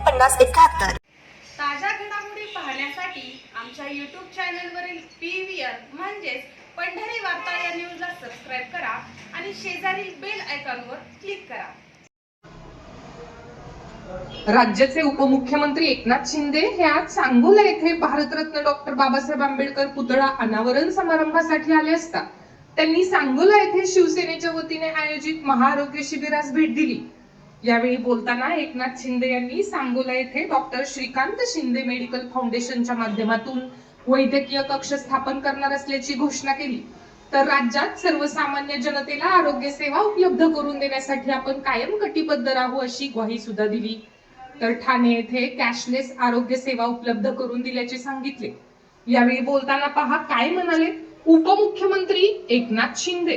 पन्नास एकाहत्तर. ताज्या घडामोडी पाहण्यासाठी आमच्या यूट्यूब चॅनलवरील पी व्ही आर म्हणजेच पंढरी वार्ता या न्यूजला सबस्क्राईब करा आणि शेजारील बेल आयकॉनवर क्लिक करा. राज्याचे उपमुख्यमंत्री एकनाथ शिंदे हे आज सांगोला येथे भारतरत्न डॉक्टर बाबासाहेब आंबेडकर पुतळा अनावरण समारंभासाठी आले असता त्यांनी सांगोला येथे शिवसेनेच्या वतीने आयोजित महाआरोग्य शिबिरास भेट दिली. यावेळी बोलताना एकनाथ शिंदे यांनी सांगोला येथे डॉक्टर श्रीकांत शिंदे मेडिकल फाउंडेशनच्या माध्यमातून वैद्यकीय कक्ष स्थापन करणार असल्याची घोषणा केली. तर राज्यात सर्वसामान्य जनतेला आरोग्य सेवा उपलब्ध करून देण्यासाठी आपण कायम कटिबद्ध राहू अशी ग्वाही सुद्धा दिली. तर ठाणे येथे कॅशलेस आरोग्य सेवा उपलब्ध करून दिल्याचे सांगितले. यावेळी बोलताना पहा काय म्हणाले उपमुख्यमंत्री एकनाथ शिंदे?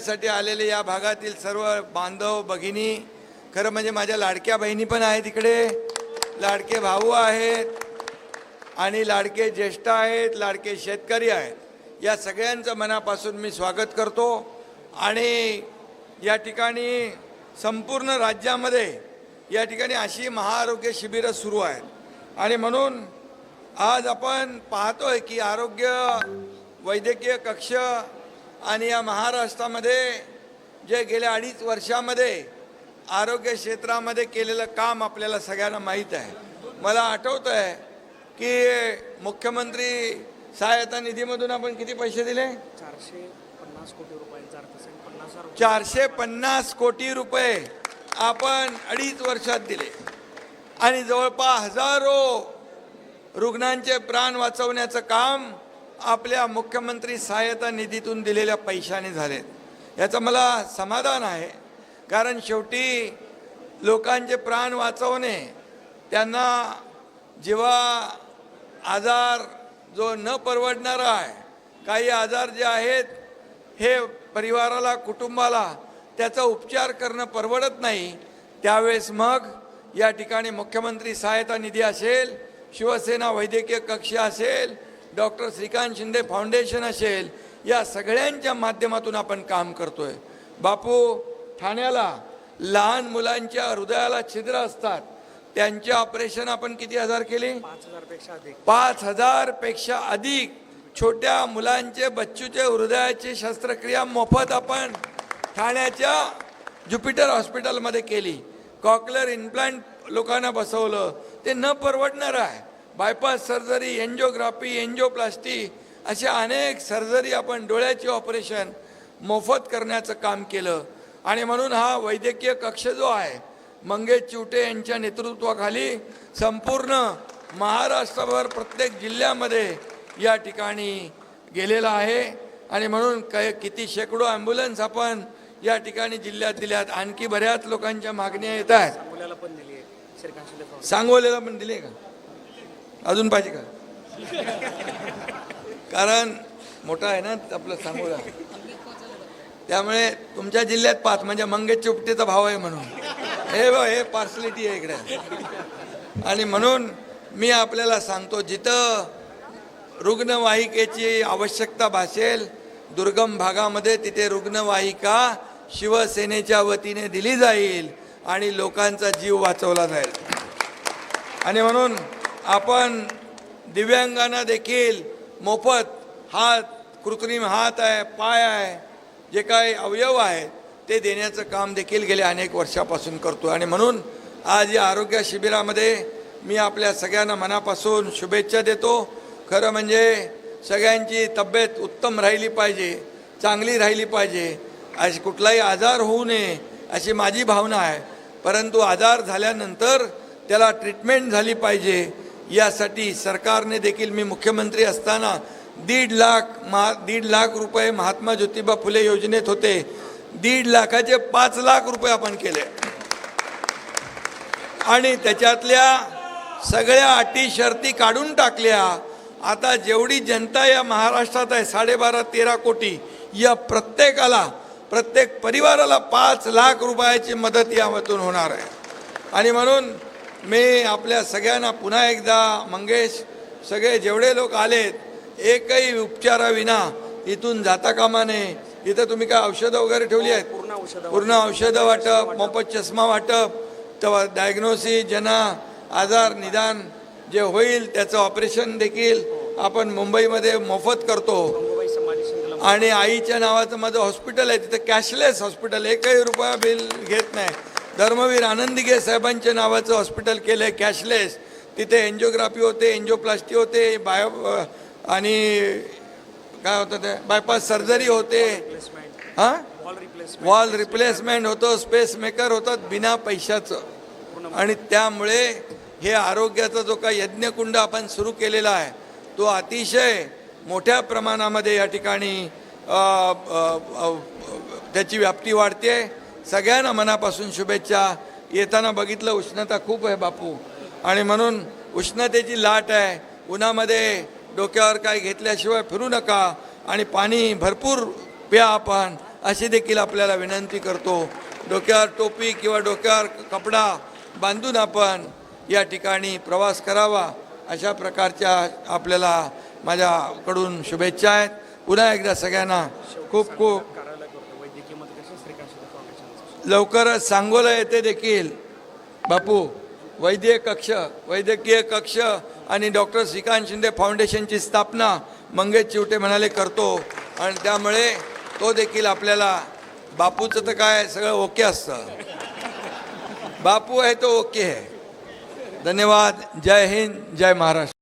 साठी आलेले या भागातील सर्व बांधव भगिनी खरं म्हणजे माझ्या लाडक्या बहिणी पण आहेत इकडे. लाडके भाऊ आहेत आणि लाडके ज्येष्ठ आहेत लाडके शेतकरी आहेत. या सगळ्यांचं मनापासून मी स्वागत करतो आणि या ठिकाणी संपूर्ण राज्यामध्ये या ठिकाणी अशी महाआरोग्य शिबिरं सुरू आहेत. आणि म्हणून आज आपण पाहतोय की आरोग्य वैद्यकीय कक्ष आणि या महाराष्ट्रामध्ये जे गेल्या अडीच वर्षामध्ये आरोग्य क्षेत्रामध्ये केलेलं काम आपल्याला सगळ्यांना माहीत आहे. मला आठवतं आहे की मुख्यमंत्री सहायता निधीमधून आपण किती पैसे दिले? चारशे पन्नास कोटी हजार चारशे पन्नास कोटी रुपये आपण अडीच वर्षात दिले. आणि जवळपास हजारो रुग्णांचे प्राण वाचवण्याचं काम आपल्या मुख्यमंत्री सहायता निधीतून दिलेल्या पैशाने झाले याचं मला समाधान आहे. कारण शेवटी लोकांचे प्राण वाचवणे त्यांना जेव्हा आजार जो न परवडणारा आहे काही आजार जे आहेत हे परिवाराला कुटुंबाला त्याचा उपचार करणं परवडत नाही त्यावेळेस मग या ठिकाणी मुख्यमंत्री सहायता निधी असेल शिवसेना वैद्यकीय कक्ष असेल डॉक्टर श्रीकांत शिंदे फाउंडेशन असेल या सगळ्यांच्या माध्यमातून आपण काम करतोय. बापू ठाण्याला लहान मुलांच्या हृदयाला छिद्र असतात. त्यांचे ऑपरेशन आपण किती हजार केले? पाच हजारपेक्षा अधिक. पाच हजारपेक्षा अधिक. छोट्या मुलांचे बच्चूचे हृदयाची शस्त्रक्रिया मोफत आपण ठाण्याच्या ज्युपिटर हॉस्पिटलमध्ये केली. कॉकलर इम्प्लांट लोकांना बसवलं. ते न परवडणार आहे. बायपास सर्जरी एन्जिओग्राफी एन्जिओप्लास्टी अशा अनेक सर्जरी आपण डोळ्याचे ऑपरेशन मोफत करण्याचं काम केलं. आणि म्हणून हा वैद्यकीय कक्ष जो आहे मंगेश चिवटे यांच्या नेतृत्वाखाली संपूर्ण महाराष्ट्रभर प्रत्येक जिल्ह्यामध्ये या ठिकाणी गेलेला आहे. आणि म्हणून काय किती शेकडो ॲम्ब्युलन्स आपण या ठिकाणी जिल्ह्यात दिल्यात. आणखी बऱ्याच लोकांच्या मागण्या येत आहेत. सांगोलेला पण दिले का? अजून पाहिजे का? कारण मोठा आहे ना आपलं सांगोला. त्यामुळे तुमच्या जिल्ह्यात पाच म्हणजे मंगेश चुपटीचा भाव आहे म्हणून. हे ब हे पार्सलिटी आहे इकडे. आणि म्हणून मी आपल्याला सांगतो जिथं रुग्णवाहिकेची आवश्यकता भासेल दुर्गम भागामध्ये तिथे रुग्णवाहिका शिवसेनेच्या वतीने दिली जाईल आणि लोकांचा जीव वाचवला जाईल. आणि म्हणून आपण दिव्यांगांना देखील मोफत हात कृत्रिम हात आहे पाय आहे जे काही अवयव आहेत ते देण्याचं काम देखील गेल्या अनेक वर्षापासून करतो आणि म्हणून आज या आरोग्य शिबिरामध्ये मी आपल्या सगळ्यांना मनापासून शुभेच्छा देतो. खरं म्हणजे सगळ्यांची तब्येत उत्तम राहिली पाहिजे चांगली राहिली पाहिजे. अशी कुठलाही आजार होऊ नये अशी माझी भावना आहे. परंतु आजार झाल्यानंतर त्याला ट्रीटमेंट झाली पाहिजे. यासाठी सरकारने देखील मी मुख्यमंत्री असताना दीड लाख महा दीड लाख रुपये महात्मा ज्योतिबा फुले योजनेत होते. दीड लाखाचे पाच लाख रुपये आपण केले. आणि त्याच्यातल्या सगळ्या अटी शर्ती काढून टाकल्या. आता जेवढी जनता या महाराष्ट्रात आहे साडेबारा तेरा कोटी या प्रत्येकाला प्रत्येक परिवाराला पाच लाख रुपयाची मदत यामधून होणार आहे. आणि म्हणून मी आपल्या सगळ्यांना पुन्हा एकदा मंगेश सगळे जेवढे लोक आलेत एकही उपचाराविना इथून जाता कामा नये. इथं तुम्ही काय औषधं वगैरे ठेवली आहेत? पूर्ण औषधं पूर्ण औषधं वाटप मोफत चष्मा वाटप तेव्हा डायग्नोसिस ज्यांना आजार निदान जे होईल त्याचं ऑपरेशन देखील आपण मुंबईमध्ये मोफत करतो. आणि आईच्या नावाचं माझं हॉस्पिटल आहे तिथं कॅशलेस हॉस्पिटल एकही रुपया बिल घेत नाही. धर्मवीर आनंदिगे साहेबांच्या नावाचं हॉस्पिटल केलं आहे कॅशलेस तिथे एन्जिओग्राफी होते एन्जिओप्लास्टी होते बायो आणि काय होतं ते बायपास सर्जरी होते. हां? वॉल रिप्लेसमेंट वॉल रिप्लेसमेंट होतं स्पेस मेकर होतं बिना पैशाचं. आणि त्यामुळे हे आरोग्याचा जो काही यज्ञकुंड आपण सुरू केलेला आहे तो अतिशय मोठ्या प्रमाणामध्ये या ठिकाणी त्याची व्याप्ती वाढते. सगळ्यांना मनापासून शुभेच्छा. येताना बघितलं उष्णता खूप आहे बापू. आणि म्हणून उष्णतेची लाट आहे. उन्हामध्ये डोक्यावर काय घेतल्याशिवाय फिरू नका. आणि पाणी भरपूर प्या आपण अशी देखील आपल्याला विनंती करतो. डोक्यावर टोपी किंवा डोक्यावर कपडा बांधून आपण या ठिकाणी प्रवास करावा. अशा प्रकारच्या आपल्याला माझ्याकडून शुभेच्छा आहेत. पुन्हा एकदा सगळ्यांना खूप खूप कार्यालय करतो वैद्यकीय मदत श्रीकांत शिंदे फाउंडेशनचं लवकरच सांगोला येथे देखील. बापू वैद्यकीय कक्ष वैद्यकीय कक्ष आणि डॉक्टर श्रीकांत शिंदे फाउंडेशनची स्थापना मंगेश चिवटे म्हणाले करतो. आणि त्यामुळे तो देखील आपल्याला बापूचं तर काय सगळं ओके असतं. बापू आहे तो ओके आहे. धन्यवाद. जय हिंद जय महाराष्ट्र.